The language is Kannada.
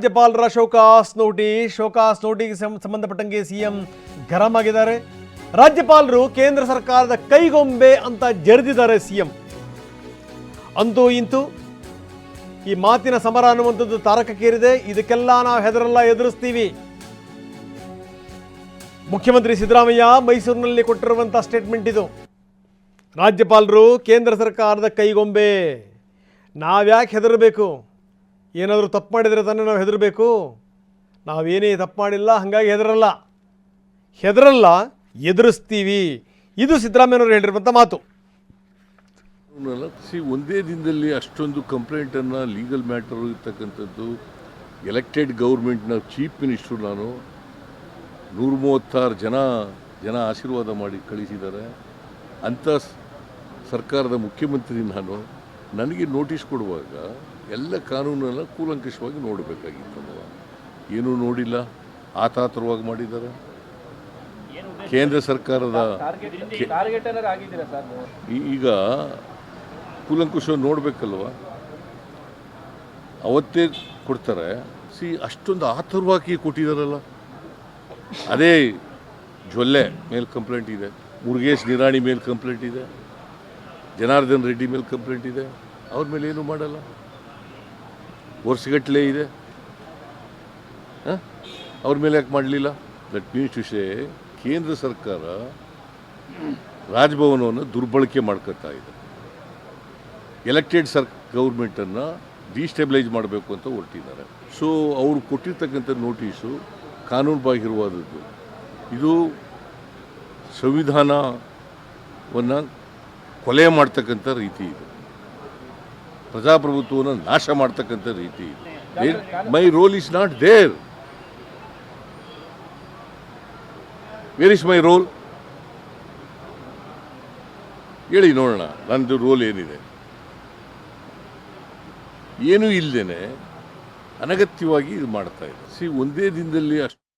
ರಾಜ್ಯಪಾಲರ ಶೋಕಾಸ್ ನೋಟಿಸ್ ಶೋಕಾಸ್ ನೋಟಿಗೆ ಸಂಬಂಧಪಟ್ಟಂಗೆ ಸಿಎಂ ಗರಂ ಆಗಿದ್ದಾರೆ. ರಾಜ್ಯಪಾಲರು ಕೇಂದ್ರ ಸರ್ಕಾರದ ಕೈಗೊಂಬೆ ಅಂತ ಜರಿದಿದ್ದಾರೆ ಸಿಎಂ. ಅಂತೂ ಇಂತೂ ಈ ಮಾತಿನ ಸಮರ ಅನ್ನುವಂಥದ್ದು ತಾರಕಕ್ಕೇರಿದೆ. ಇದಕ್ಕೆಲ್ಲ ನಾವು ಹೆದರಲ್ಲ ಎದುರಿಸ್ತೀವಿ ಮುಖ್ಯಮಂತ್ರಿ ಸಿದ್ದರಾಮಯ್ಯ ಮೈಸೂರಿನಲ್ಲಿ ಕೊಟ್ಟಿರುವಂಥ ಸ್ಟೇಟ್ಮೆಂಟ್ ಇದು. ರಾಜ್ಯಪಾಲರು ಕೇಂದ್ರ ಸರ್ಕಾರದ ಕೈಗೊಂಬೆ. ನಾವ್ಯಾಕೆ ಹೆದರಬೇಕು? ಏನಾದರೂ ತಪ್ಪು ಮಾಡಿದರೆ ತಾನೇ ನಾವು ಹೆದರಬೇಕು? ನಾವೇನೇ ತಪ್ಪು ಮಾಡಿಲ್ಲ, ಹಾಗಾಗಿ ಹೆದರಲ್ಲ. ಹೆದರಲ್ಲ, ಎದುರಿಸ್ತೀವಿ. ಇದು ಸಿದ್ದರಾಮಯ್ಯನವರು ಹೇಳಿರುವಂಥ ಮಾತು. ಸಿ, ಒಂದೇ ದಿನದಲ್ಲಿ ಅಷ್ಟೊಂದು ಕಂಪ್ಲೇಂಟನ್ನು ಲೀಗಲ್ ಮ್ಯಾಟರ್ ಇರ್ತಕ್ಕಂಥದ್ದು, ಎಲೆಕ್ಟೆಡ್ ಗೌರ್ಮೆಂಟ್ನ ಚೀಫ್ ಮಿನಿಸ್ಟ್ರು ನಾನು ನೂರ ಮೂವತ್ತಾರು ಜನ ಜನ ಆಶೀರ್ವಾದ ಮಾಡಿ ಕಳಿಸಿದ್ದಾರೆ. ಅಂಥ ಸರ್ಕಾರದ ಮುಖ್ಯಮಂತ್ರಿ ನಾನು ನನಗೆ ನೋಟಿಸ್ ಕೊಡುವಾಗ ಎಲ್ಲ ಕಾನೂನನ್ನು ಕೂಲಂಕಷವಾಗಿ ನೋಡಬೇಕಾಗಿತ್ತು ಏನೂ ನೋಡಿಲ್ಲ, ಆತಾತರವಾಗಿ ಮಾಡಿದ್ದಾರೆ. ಕೇಂದ್ರ ಸರ್ಕಾರದ ಈಗ ಕೂಲಂಕುಷ ನೋಡಬೇಕಲ್ವ? ಅವತ್ತೇ ಕೊಡ್ತಾರೆ. ಸಿ, ಅಷ್ಟೊಂದು ಆತುರವಾಗಿ ಕೊಟ್ಟಿದ್ದಾರಲ್ಲ ಅದೇ ಜೊಲ್ಲೆ ಮೇಲೆ ಕಂಪ್ಲೇಂಟ್ ಇದೆ, ಮುರುಗೇಶ್ ನಿರಾಣಿ ಮೇಲೆ ಕಂಪ್ಲೇಂಟ್ ಇದೆ. ಜನಾರ್ದನ್ ರೆಡ್ಡಿ ಮೇಲೆ ಕಂಪ್ಲೇಂಟ್ ಇದೆ. ಅವ್ರ ಮೇಲೆ ಏನು ಮಾಡಲ್ಲ? ವರ್ಷಗಟ್ಟಲೆ ಇದೆ? ಅವ್ರ ಮೇಲೆ ಯಾಕೆ ಮಾಡಲಿಲ್ಲ? ದಟ್ ಮೀನ್ಸ್ ಟು ಸೇ ಕೇಂದ್ರ ಸರ್ಕಾರ ರಾಜಭವನವನ್ನು ದುರ್ಬಳಕೆ ಮಾಡ್ಕೊತಾ ಇದೆ. ಎಲೆಕ್ಟೆಡ್ ಸರ್ ಗೌರ್ಮೆಂಟನ್ನು ಡಿಸ್ಟೆಬಿಲೈಸ್ ಮಾಡಬೇಕು ಅಂತ ಹೊರಟಿದ್ದಾರೆ. ಸೊ ಅವರು ಕೊಟ್ಟಿರ್ತಕ್ಕಂಥ ನೋಟಿಸು ಕಾನೂನುಬಾಹಿರವಾದದ್ದು. ಇದು ಸಂವಿಧಾನವನ್ನು ಕೊಲೆ ಮಾಡ್ತಕ್ಕಂಥ ರೀತಿ ಇದು. ಪ್ರಜಾಪ್ರಭುತ್ವವನ್ನು ನಾಶ ಮಾಡ್ತಕ್ಕಂಥ ರೀತಿ ಇದೆ. My role is not there. Where is my role ಹೇಳಿ ನೋಡೋಣ ನಂದು ರೋಲ್ ಏನಿದೆ? ಏನೂ ಇಲ್ಲದೇನೆ ಅನಗತ್ಯವಾಗಿ ಇದು ಮಾಡ್ತಾ ಇದೆ ಸಿ ಒಂದೇ ದಿನದಲ್ಲಿ ಅಷ್ಟು